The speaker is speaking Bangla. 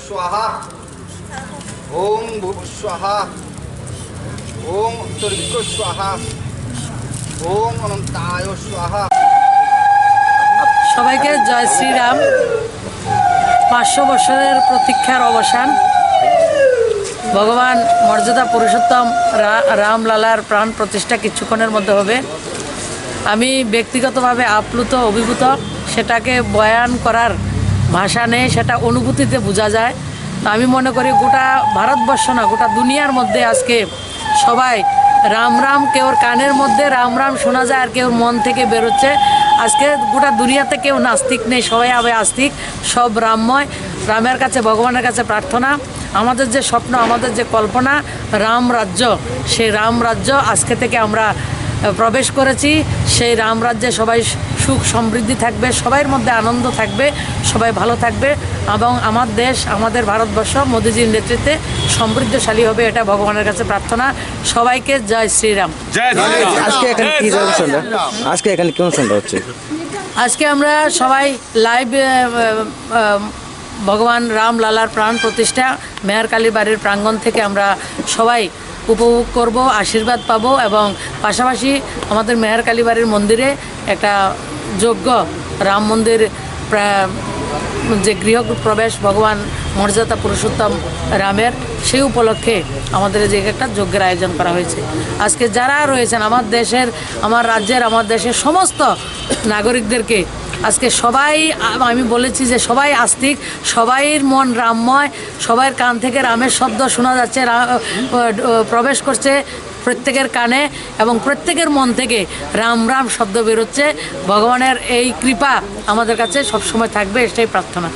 स्वाहा ओम भूः स्वाहा ओम उत्तरदिक्को स्वाहा ओम अनंताय स्वाहा সবাইকে জয় শ্রীরাম পাঁচশো বছরের প্রতীক্ষার অবসান। ভগবান মর্যাদা পুরুষোত্তম রামলালার প্রাণ প্রতিষ্ঠা কিছুক্ষণের মধ্যে হবে। আমি ব্যক্তিগতভাবে আপ্লুত, অভিভূত, সেটাকে বয়ান করার ভাষা নেই, সেটা অনুভূতিতে বোঝা যায়। আমি মনে করি গোটা ভারতবর্ষ না, গোটা দুনিয়ার মধ্যে আজকে সবাই রাম রাম কেউর কানের মধ্যে রাম রাম শোনা যায় আর কেউ মন থেকে বেরোচ্ছে। আজকে গোটা দুনিয়াতে কেউ নাস্তিক নেই, সবাই আবে আস্তিক, সব রামময়। রামের কাছে, ভগবানের কাছে প্রার্থনা। আমাদের যে স্বপ্ন, আমাদের যে কল্পনা, রাম রাজ্য, সেই রাম রাজ্য আজকে থেকে আমরা প্রবেশ করেছি। সেই রাম রাজ্যে সবাই সুখ সমৃদ্ধি থাকবে সবাইয়ের মধ্যে আনন্দ থাকবে সবাই ভালো থাকবে এবং আমার দেশ আমাদের ভারতবর্ষ মোদিজির নেতৃত্বে সমৃদ্ধশালী হবে এটা ভগবানের কাছে প্রার্থনা। সবাইকে জয় শ্রীরাম। আজকে এখানে কি অনুষ্ঠানটা আজকে এখানে কি অনুষ্ঠানটা হচ্ছে? আজকে আমরা সবাই লাইভ ভগবান রাম লালার প্রাণ প্রতিষ্ঠা মেয়রকালী বাড়ির প্রাঙ্গণ থেকে আমরা সবাই উপভোগ করব, আশীর্বাদ পাবো এবং পাশাপাশি আমাদের মেহের কালীবাড়ির মন্দিরে একটা যজ্ঞ রাম মন্দির যে গৃহ প্রবেশ ভগবান মর্যাদা পুরুষোত্তম রামের, সেই উপলক্ষে আমাদের যে একটা যজ্ঞের আয়োজন করা হয়েছে। আজকে যারা রয়েছেন আমার দেশের, আমার রাজ্যের, আমার দেশের সমস্ত নাগরিকদেরকে আজকে সবাই, আমি বলেছি যে সবাই আস্তিক, সবাইয়ের মন রামময়, সবাইয়ের কান থেকে রামের শব্দ শোনা যাচ্ছে প্রবেশ করছে প্রত্যেকের কানে এবং প্রত্যেকের মন থেকে রাম রাম শব্দ বেরোচ্ছে। ভগবানের এই কৃপা আমাদের কাছে সবসময় থাকবে, এটাই প্রার্থনা।